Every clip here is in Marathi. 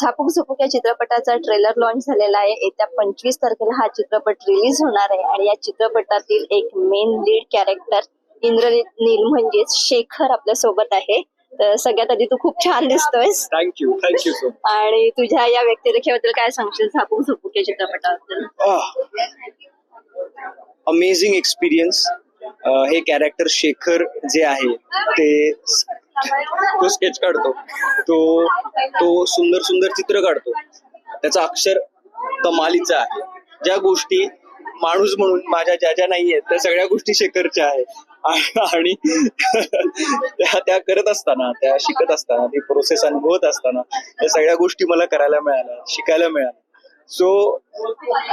झापूक झुपूक या चित्रपटाचा ट्रेलर लॉन्च झालेला आहे. येत्या पंचवीस तारखेला हा चित्रपट रिलीज होणार आहे आणि या चित्रपटातील एक main lead character Indraneel Neel म्हणजेच शेखर आपल्यासोबत आहे. तर सगळ्यात आधी तू खूप छान दिसतोयस. थँक्यू थँक्यू सो आणि तुझ्या या व्यक्तिरेखेबद्दल काय सांगशील झापूक झुपूक या चित्रपटाबद्दल? अमेझिंग एक्सपिरियन्स हे कॅरेक्टर शेखर जे आहे ते तो स्केच काढतो. तो तो सुंदर सुंदर चित्र काढतो. त्याचा अक्षर कमालीचा आहे. ज्या गोष्टी माणूस म्हणून माझ्या ज्या ज्या नाही आहेत त्या सगळ्या गोष्टी शेखरच्या आहेत आणि त्या त्या करत असताना त्या शिकत असताना ती प्रोसेस अनुभवत असताना त्या सगळ्या गोष्टी मला करायला मिळाल्या शिकायला मिळाल्या. सो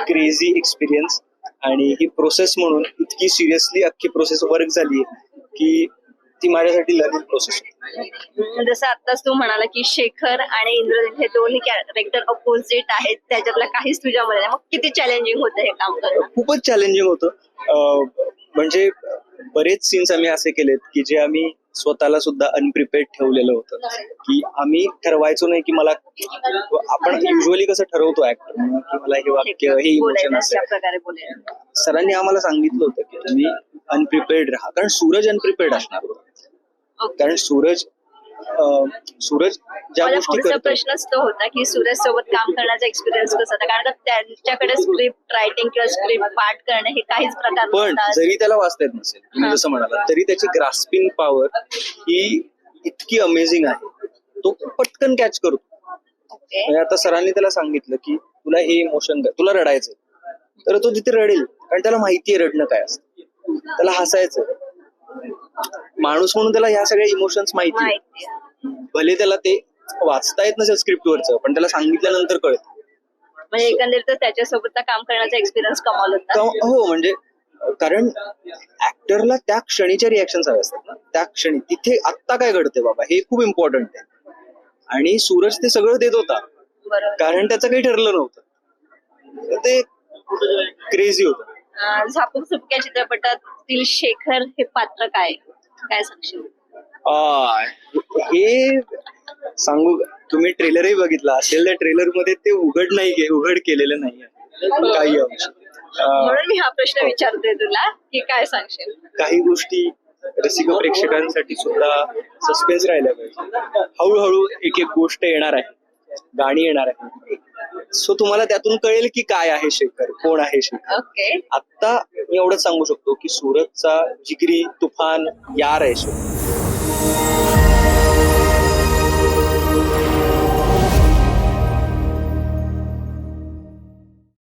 क्रेझी एक्सपिरियन्स आणि ही प्रोसेस म्हणून इतकी सिरियसली अख्खी प्रोसेस वर्क झाली की ती माझ्यासाठी लर्निंग प्रोसेस जसं आताच तू म्हणाला की शेखर आणि इंद्रनील हे दोन्ही कॅरेक्टर अपोजिट आहेत. त्याच्यातलं काहीच तुझ्यामध्ये नाही. मग किती चॅलेंजिंग होतं हे काम करणं? खूपच चॅलेंजिंग होतं. म्हणजे बरेच सीन्स आम्ही असे केलेत की जे आम्ही स्वतःला सुद्धा अनप्रिपेअर्ड ठेवलेलं होतं. की आम्ही ठरवायचो नाही की मला आपण युजली कसं ठरवतो ऍक्टर की मला हे वाक्य हे इमोशन सरांनी आम्हाला सांगितलं होतं की तुम्ही अनप्रिपेअर्ड राहा. कारण सूरज अनप्रिपेअर्ड असणार होता. कारण सूरज सूरज ज्या गोष्टी प्रश्नच तो होता की सूरज सोबत काम करण्याचा एक्सपिरियन्स कसा होता? कारण का त्यांच्याकडे स्क्रिप्ट रायटिंग किंवा स्क्रिप्ट पाठ करणं हे काहीच प्रकार पण. जरी त्याला वाचता येत नसेल तुम्ही. जसं म्हणाला तरी त्याची ग्रास्पिंग पॉवर ही इतकी अमेझिंग आहे. तो पटकन कॅच करतो. म्हणजे आता सरांनी त्याला सांगितलं की तुला हे इमोशन तुला रडायचं तर तो तिथे रडेल कारण त्याला माहितीये रडणं काय असतं. त्याला हसायचं माणूस म्हणून त्याला ह्या सगळ्या इमोशन्स माहिती भले त्याला ते वाचता येत नसेल स्क्रिप्ट वरचं पण त्याला सांगितल्यानंतर कळत. म्हणजे एकंदरीत त्याच्यासोबत काम करण्याचा एक्सपिरियन्स कमाल होता. हो म्हणजे कारण ऍक्टरला त्या क्षणीच्या रिॲक्शन हव्या असतात ना. त्या क्षणी तिथे आत्ता काय घडते बाबा हे खूप इम्पॉर्टंट आहे. आणि सूरज ते सगळं देत होता. कारण त्याचं काही ठरलं नव्हतं. ते क्रेझी होतं. झापूक झुपूक या चित्रपटातील शेखर हे पात्र काय? काय सांगशील? आ, हे सांगू का? तुम्ही ट्रेलरही बघितला असेल त्या ट्रेलरमध्ये ते उघड नाही के- उघड केलेलं नाही काही अंश. म्हणून मी हा प्रश्न विचारते तुला की काय सांगशील? काही गोष्टी रसिक प्रेक्षकांसाठी सुद्धा सस्पेन्स राहिल्या पाहिजे. हळूहळू एक एक गोष्ट येणार आहे. गाणी येणार आहे सो तुम्हाला त्यातून कळेल की काय आहे शेखर कोण आहे शेखर. ओके आत्ता मी एवढंच सांगू शकतो की सुरतचा जिगरी तुफान यार आहे शेखर.